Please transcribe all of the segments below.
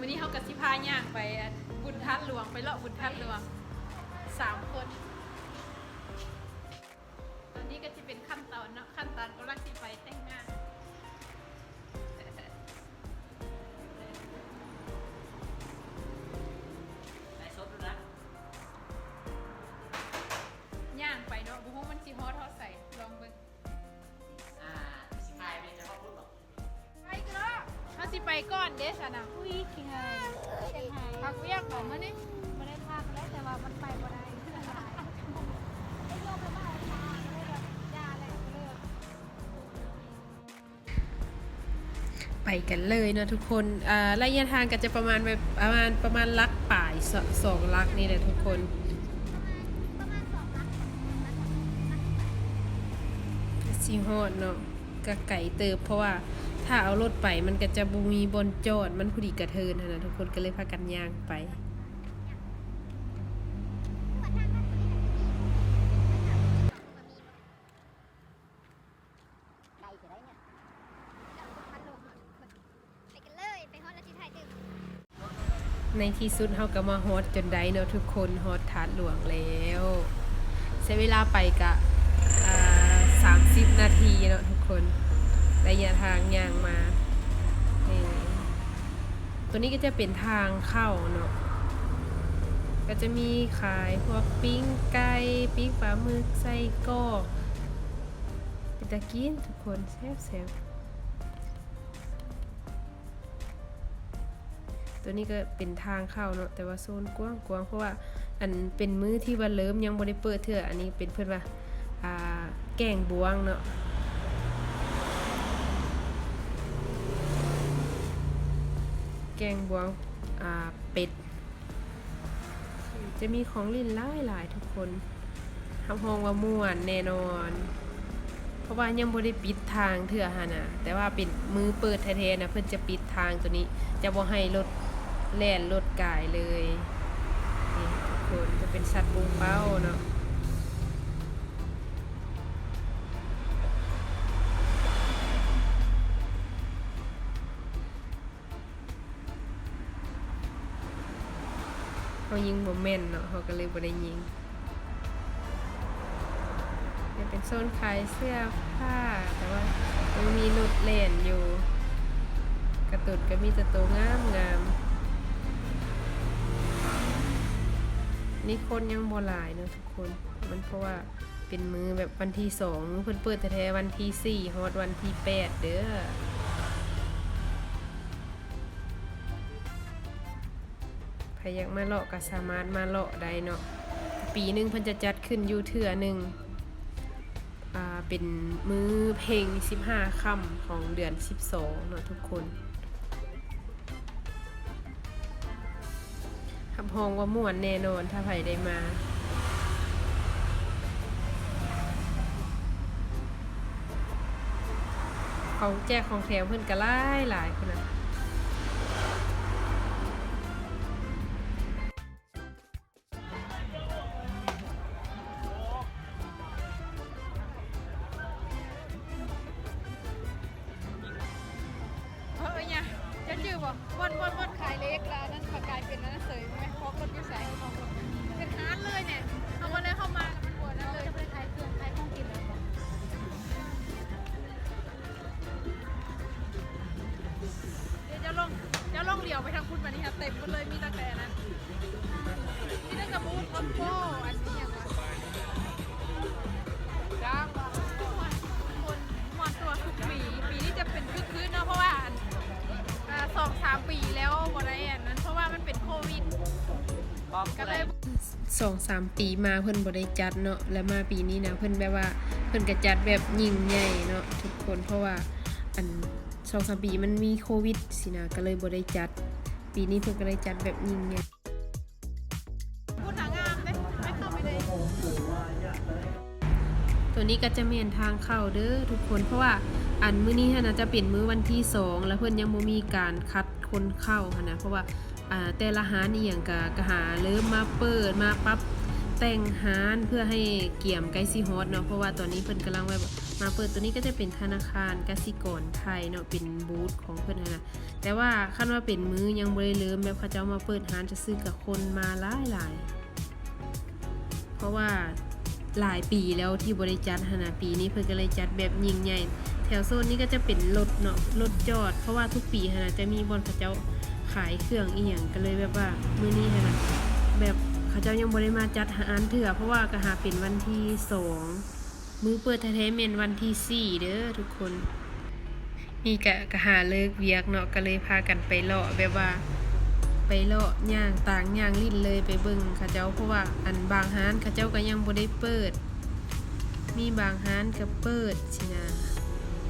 วันนี้เขากับสิพาย่างไปบุญทัดหลวงไปเลาะบุญทัดหลวงสามคน ตอนนี้ก็จะเป็นขั้นตอนเนาะขั้นตอนกำลังสิไปแต่งงานไลฟ์สดด้วยนะย่างไปเนาะบุ้งมันสิฮอตฮอต สิไปก่อนเด้สนะอุ้ยขี้ไงขี้ไงพักเวียกของมันนี่ไม่ได้พาไปแล้วแต่ว่ามันไปบ่ได้ขึ้นหลายไอ้โยมไปบ้านพาก็เลยแบบยาอะไรก็เลยไปกันเลยเนาะทุกคนอ่าระยะทางก็จะประมาณแบบประมาณประมาณลักป่ายสสองลักนี่แหละทุกคนประมาณสองลักซีฮอดเนาะก็ไก่เติบเพราะว่า ถ้าเอารถไปมันก็จะบูมีบนจอดมันพอดีกระเทินนะทุกคนก็เลยพากันย่างไปในที่สุดเฮาก็มาฮอดจนได้เนาะทุกคนฮอดถาดหลวงแล้วใช้เวลาไปกะอ่า30นาทีเนาะทุกคน ระยะทางยางมา ตัวนี้ก็จะเป็นทางเข้าเนาะ ก็จะมีขายพวกปิ้งไก่ ปิ้งปลาหมึกไส้กรอกเป็นตะกินทุกคนแซ่บๆตัวนี้ก็เป็นทางเข้าเนาะ แต่ว่าโซนกว้างกว้างเพราะว่าอันเป็นมื้อที่ว่าเริ่มยังบ่ได้เปิดเถื่ออันนี้เป็นเพื่อนว่าอ่าแกงบวงเนาะ แกงบวเป็ด จะมีของลิ้นหลายหลายทุกคนทำห้องว่าม่วนแน่นอน เพราะว่ายังบ่ได้ปิดทางเถื่อหานะแต่ว่าเป็นมือเปิดแท้ๆนะเพิ่นจะปิดทางตัวนี้ จะบ่ให้รถแล่นรถกายเลยนี่ทุกคนจะเป็นสัตว์บุงเป้าเนาะ เขายิงบ่แม่นเนาะเขาก็เลยบ่ได้ยิงเนี่ยเป็นโซนขายเสื้อผ้า แต่ว่ายังมีรถเล่นอยู่ กระตุดก็มีแต่ตัวงามงามนี่คนยังบ่หลายเนอะทุกคน มันเพราะว่าเป็นมือแบบวันที่สองเพิ่นเปิดแท้ๆวันที่สี่ฮอดวันที่แปดเด้อ รอยากมาเลาะก็สามารถมาเลาะได้เนาะปีหนึ่งเพิ่นจะจัดขึ้นอยู่เทื่อหนึ่งอ่าเป็นมือเพลง 15ค่ำของเดือน 12เนาะทุกคนทำห้องว่าม่วนแน่นอนถ้าไผได้มาของแจกของแถมเพิ่นก็หลายหลายคนนะ เต็มหมดเลยมีตั้งแต่นั้นมีตั้งแต่บูธคอมโบอันนี้อย่างวะจ้างวะคนมอนตัวทุกปี ปีนี้จะเป็นคึกคืนเนาะเพราะว่าสองสามปีแล้วบ่ได้อันนั้นเพราะว่ามันเป็นโควิดก็เลยสองสามปีมาเพิ่นบ่ได้จัดเนาะและมาปีนี้นะเพิ่นแบบว่าเพิ่นก็จัดแบบยิ่งใหญ่เนาะทุกคนเพราะว่าอันสองสามปีมันมีโควิดสินะก็เลยบ่ได้จัด ปีนี้เพิ่นก็เลยจัดแบบยิ่งใหญ่พูดหางามเลยไม่เข้าไปเลยตัวนี้ก็จะเมียนทางเข้าเด้อทุกคนเพราะว่าอันมื้อนี้นะจะเป็นมื้อวันที่สองแล้วเพิ่นยังบ่มีการคัดคนเข้านะเพราะว่าแต่ละหารอีหยังก็ก็หาเริ่มมาเปิดมาปรับแต่งหารเพื่อให้เกี่ยมไกลสิฮอดเนาะเพราะว่าตอนนี้เพิ่นกำลังแบบ มาเปิดตัวนี้ก็จะเป็นธนาคารกสิกรไทยเนาะเป็นบูธของเพื่อนนะแต่ว่าคันว่าเป็นมือยังบริเริ่มแบบเขาเจ้ามาเปิดร้านจะซื้อกับคนมาหลายหลายๆเพราะว่าหลายปีแล้วที่บริจัดหนนาปีนี้เพื่อนก็เลยจัดแบบยิ่งใหญ่แถวโซนนี้ก็จะเป็นรถเนาะรถจอด เพราะว่าทุกปีหนนาจะมีบอนเขาเจ้าขายเครื่องอีหยังก็เลยแบบว่ามื้อนี้หนนะแบบเขาเจ้ายังบริมาจัดหาอันเถื่อเพราะว่าก็หาเป็นวันที่สอง มือเปิดเท้ๆเมนวันที่สี่เด้อทุกคน นี่กะกะหาเลิกเวียกเนาะก็เลยพากันไปเลาะแบบว่า ไปเลาะย่างต่างย่างลิ้นเลยไปเบิ่งเขาเจ้าเพราะว่าอันบางฮานเขาเจ้าก็ยังบ่ได้เปิด มีบางฮานก็เปิดสินะ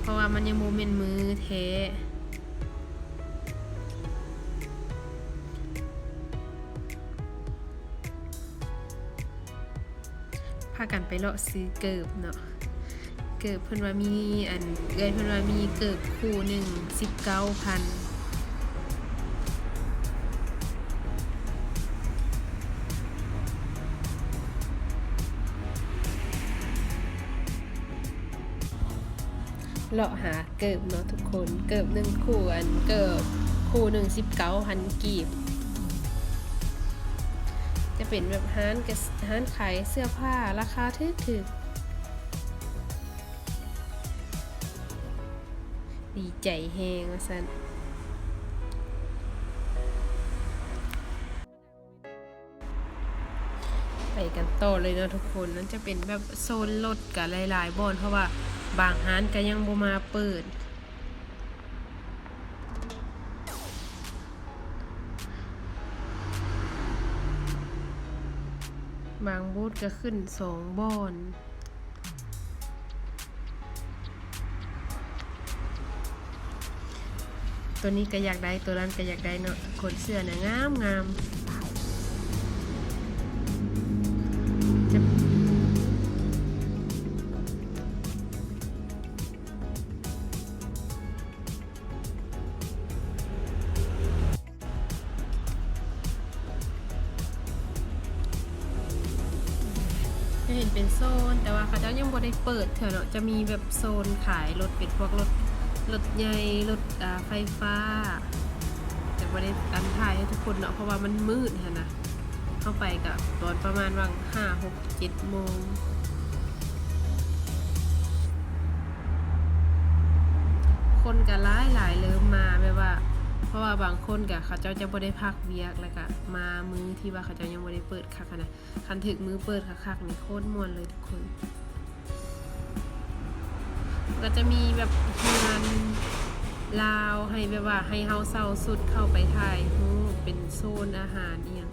เพราะว่ามันยังโมเมนมือแท้ากันไปเลาะซื้อเกิบเนาะเกิบเพิ่นว่ามีอันเอ้ยเพิ่นว่ามีเกิบคู่หนึ่งสิบเก้าพันเลาะหาเกิบเนาะทุกคนเกิบหนึ่งคู่อันเกิบคู่หนึ่งสิบเก้าพันกีบ เป็นแบบห้านกับห้านขายเสื้อผ้าราคาถูกๆดีใจแฮงว่าซั่นไปกันต่อเลยเนาะทุกคนนั่นจะเป็นแบบโซนรถกับหลายๆบอนเพราะว่าบางร้านก็ยังบ่มาเปิด บูธก็ขึ้นสองบอนตัวนี้ก็อยากได้ตัวนั้นก็อยากได้เนาะขนเสื้อเนี่ยงามงาม จ้ายังบ่ได้เปิดเถอะเนาะจะมีแบบโซนขายรถเป็นพวกรถรถใหญ่รถไฟฟ้า แต่บ่ได้ตันถ่ายให้ทุกคนเนาะเพราะว่ามันมืดฮะนะเข้าไปกับตอนประมาณวังห้าหกเจ็ดโมงคนก็หลายหลายเริ่มมาแบบว่า เพราะว่าบางคนกับเขาเจ้าจะบ่ได้พักเวียกแล้วก็มามือที่ว่าเขาเจ้ายังบ่ได้เปิดคักอะนะคันถึกมือเปิดคักๆนี่โคตรม่วนเลยทุกคน ก็จะมีแบบงานลาวให้แบบว่าให้เฮาเศร้าสุดเข้าไปถ่ายรูปเป็นโซนอาหารเอียง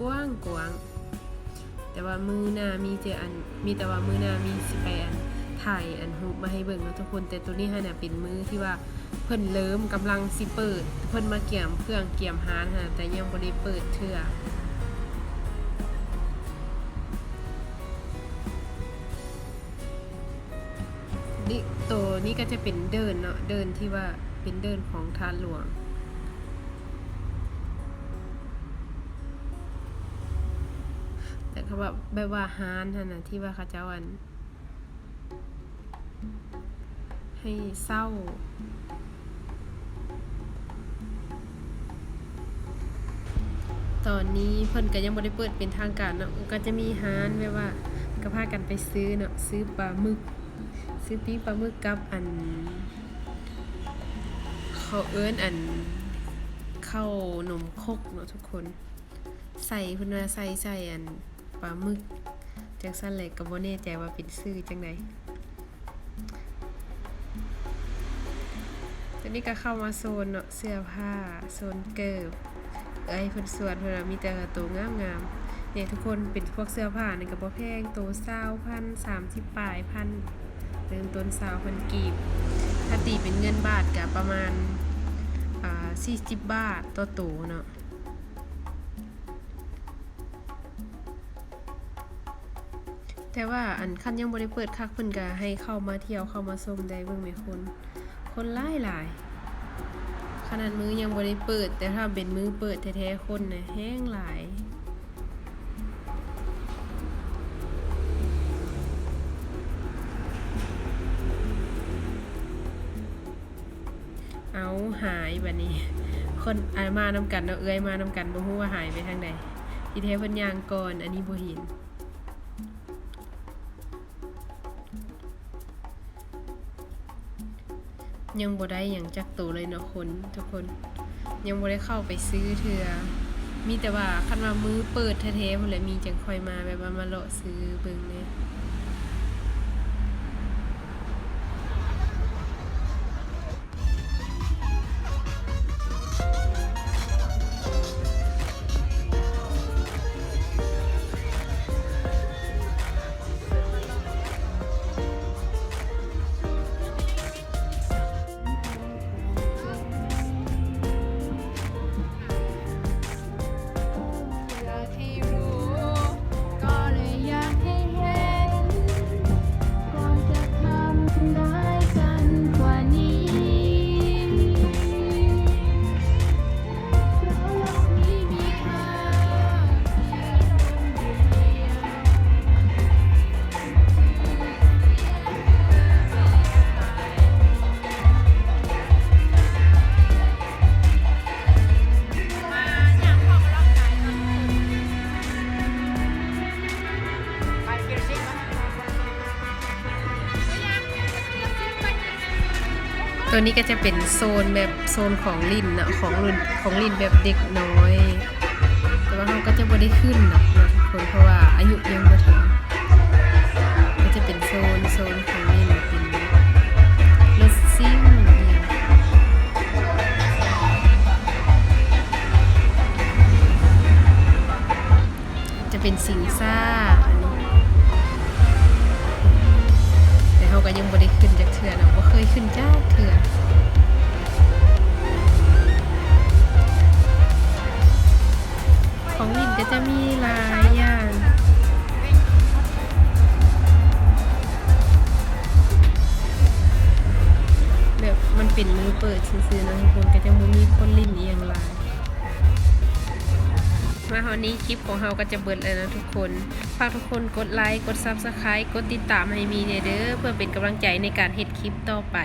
กว้างกว้างแต่ว่ามือหน้ามีเจออันมีแต่ว่ามือหน้ามีสิไปอันถ่ายอันรูปมาให้เบิ่งเนาะทุกคนแต่ตัวนี้ฮะเนี่ยเป็นมือที่ว่าเพิ่นเริ่มกำลังสิเปิด เพิ่นมาเกี่ยมเครื่องเกี่ยมฮานฮะแต่ยังบ่ได้เปิดเทื่อ ตัวนี้ก็จะเป็นเดินเนาะเดินที่ว่าเป็นเดินของทานหลวง แต่เขาแบบแบบว่าฮานฮะนะที่ว่าเขาเจ้าอัน ให้เศร้าตอนนี้เพิ่นก็ยังบ่ได้เปิดเป็นทางการเนาะก็จะมีฮานแบบว่าก็พากันไปซื้อเนาะซื้อปลาหมึก ซื้อปิ้ปลาหมึกกับอัน เขาเอิ้นอันข้าวนมคกเนาะทุกคน ใส่พิ่นว่าใส่ใส่อันปลาหมึกจังซั่นแหละก็บ่แน่ใจว่าเป็นชื่อจังไดตอนนี้ก็เข้ามาโซนเนาะเสื้อผ้าโซนเกิบเอ้ยเพิ่นสวนเพิ่นว่ามีแต่ตัวงามๆเนี่ยทุกคนเป็นพวกเสื้อผ้านี่ก็บ่แพงตัว20,000 30ปลายพัน เริ่มต้นสาวพันกีบถ้าตีเป็นเงินบาทกับประมาณอ่า40บาทต่อตัวเนาะแต่ว่าอันคันยังบ่ได้เปิดคักเพิ่นก็ให้เข้ามาเที่ยวเข้ามาชมได้เบิ่งแม่คน คนหลายหลายขนาดมือยังบ่ได้เปิด แต่ถ้าเป็นมือเปิดแท้ๆคนน่ะแห้งหลาย หายบัดนี้ คนอามานำกันเนาะเอ้ยมานำกันบ่ฮู้ว่าหายไปทางใดที่แท้เพิ่นย่างก่อนอันนี้บ่เห็นยังบ่ได้หยังจักตัวเลยเนาะคนทุกคนยังบ่ได้เข้าไปซื้อเทื่อมีแต่ว่าคันว่ามือเปิดแท้ๆพุ่นแหละมีจังค่อยมาแบบว่ามาเลาะซื้อเบิ่งเนี่ย ตัวนี้ก็จะเป็นโซนแบบโซนของลินนะของรุ่นของลินแบบเด็กน้อย แต่ว่าเขาก็จะบ่ได้ขึ้นนะเนาะทุกคนเพราะว่าอายุยังบ่ถึงก็จะเป็นโซนโซนของลิน มีหลายอย่างแบบมันเป็นมือเปิดซื่อๆนะทุกคนก็จะบ่มีคนลิ้นอยงหลายมาวันนี้คลิปของเราก็จะเบิดแล้วนะทุกคนฝากทุกคนกดไลค์กด Subscribe กดติดตามให้มีเนี่ยเด้อเพื่อเป็นกำลังใจในการเฮ็ดคลิปต่อไป